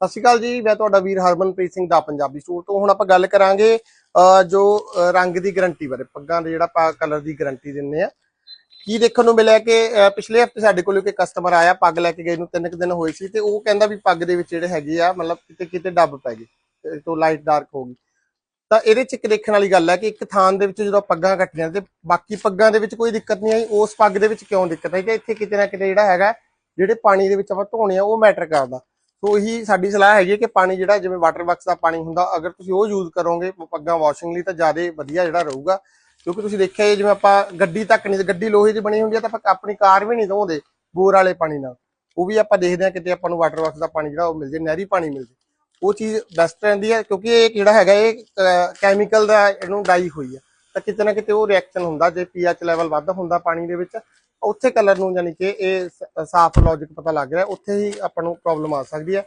ਸਤਿ ਸ਼੍ਰੀ ਅਕਾਲ ਜੀ, ਮੈਂ ਤੁਹਾਡਾ ਵੀਰ ਹਰਮਨਪ੍ਰੀਤ ਸਿੰਘ ਦਾ ਪੰਜਾਬੀ ਸਟੋਰ ਤੋਂ। ਹੁਣ ਆਪਾਂ ਗੱਲ ਕਰਾਂਗੇ ਜੋ ਰੰਗ ਦੀ ਗਾਰੰਟੀ ਬਾਰੇ, ਪੱਗਾਂ ਦੇ ਜਿਹੜਾ ਆਪਾਂ ਕਲਰ ਦੀ ਗਾਰੰਟੀ ਦਿੰਨੇ ਆ। ਕੀ ਦੇਖਣ ਨੂੰ ਮਿਲਿਆ ਕਿ ਪਿਛਲੇ ਹਫ਼ਤੇ ਸਾਡੇ ਕੋਲ ਇੱਕ ਕਸਟਮਰ ਆਇਆ, ਪੱਗ ਲੈ ਕੇ ਗਏ ਨੂੰ, ਤਿੰਨ ਕੁ ਦਿਨ ਹੋਏ ਸੀ ਤੇ ਉਹ ਕਹਿੰਦਾ ਵੀ ਪੱਗ ਦੇ ਵਿੱਚ ਜਿਹੜੇ ਹੈਗੇ ਆ, ਮਤਲਬ ਕਿਤੇ ਕਿਤੇ ਡੱਬ ਪੈ ਗਏ, ਤੋਂ ਲਾਈਟ ਡਾਰਕ ਹੋ ਗਈ। ਤਾਂ ਇਹਦੇ ਚ ਇੱਕ ਦੇਖਣ ਵਾਲੀ ਗੱਲ ਹੈ ਕਿ ਇੱਕ ਥਾਂ ਦੇ ਵਿੱਚ ਜਦੋਂ ਪੱਗਾਂ ਕੱਟੀਆਂ ਤੇ ਬਾਕੀ ਪੱਗਾਂ ਦੇ ਵਿੱਚ ਕੋਈ ਦਿੱਕਤ ਨਹੀਂ ਆਈ, ਉਸ ਪੱਗ ਦੇ ਵਿੱਚ ਕਿਉਂ ਦਿੱਕਤ ਆਈ? ਕਿ ਇੱਥੇ ਕਿਤੇ ਨਾ ਕਿਤੇ ਜਿਹੜਾ ਹੈਗਾ, ਜਿਹੜੇ ਪਾਣੀ ਦੇ ਵਿੱਚ ਆਪਾਂ ਧੋਣੇ ਆ, ਉਹ ਮੈਟਰ ਕਰਦਾ। ਸੋ ਇਹੀ ਸਾਡੀ ਸਲਾਹ ਹੈਗੀ ਹੈ ਕਿ ਪਾਣੀ ਜਿਹੜਾ ਜਿਵੇਂ ਵਾਟਰ ਬਾਕਸ ਦਾ ਪਾਣੀ ਹੁੰਦਾ, ਅਗਰ ਤੁਸੀਂ ਉਹ ਯੂਜ਼ ਕਰੋਗੇ ਪੱਗਾਂ ਵਾਸ਼ਿੰਗ ਲਈ ਤਾਂ ਜ਼ਿਆਦਾ ਵਧੀਆ ਜਿਹੜਾ ਰਹੂਗਾ। ਕਿਉਂਕਿ ਤੁਸੀਂ ਦੇਖਿਆ ਜਿਵੇਂ ਆਪਾਂ ਗੱਡੀ ਤੱਕ ਨਹੀਂ, ਗੱਡੀ ਲੋਹੇ ਦੀ ਬਣੀ ਹੁੰਦੀ ਹੈ ਤਾਂ ਆਪਾਂ ਆਪਣੀ ਕਾਰ ਵੀ ਨਹੀਂ ਧੋਂਦੇ ਬੋਰ ਵਾਲੇ ਪਾਣੀ ਨਾਲ। ਉਹ ਵੀ ਆਪਾਂ ਦੇਖਦੇ ਹਾਂ ਕਿਤੇ ਆਪਾਂ ਨੂੰ ਵਾਟਰ ਬਾਕਸ ਦਾ ਪਾਣੀ ਜਿਹੜਾ ਉਹ ਮਿਲ ਜੇ, ਨਹਿਰੀ ਪਾਣੀ ਮਿਲ ਜੇ। ਉਹ ਚੀਜ਼ ਬੈਸਟ ਰਹਿੰਦੀ ਹੈ ਕਿਉਂਕਿ ਇਹ ਜਿਹੜਾ ਹੈਗਾ ਇਹ ਕੈਮੀਕਲ ਦਾ ਇਹਨੂੰ ਡਾਈ ਹੋਈ ਹੈ ਤਾਂ ਕਿਤੇ ਨਾ ਕਿਤੇ ਉਹ ਰਿਐਕਸ਼ਨ ਹੁੰਦਾ ਜੇ ਪੀਐਚ ਲੈਵਲ ਵੱਧ ਹੁੰਦਾ ਪਾਣੀ ਦੇ ਵਿੱਚ ਉੱਥੇ ਕਲਰ ਨੂੰ ਯਾਨੀ ਕਿ ਇਹ ਸਾਫ਼ ਲੌਜੀਕ ਪਤਾ ਲੱਗ ਰਿਹਾ, ਉੱਥੇ ਹੀ ਆਪਾਂ ਨੂੰ ਪ੍ਰੋਬਲਮ ਆ ਸਕਦੀ ਹੈ।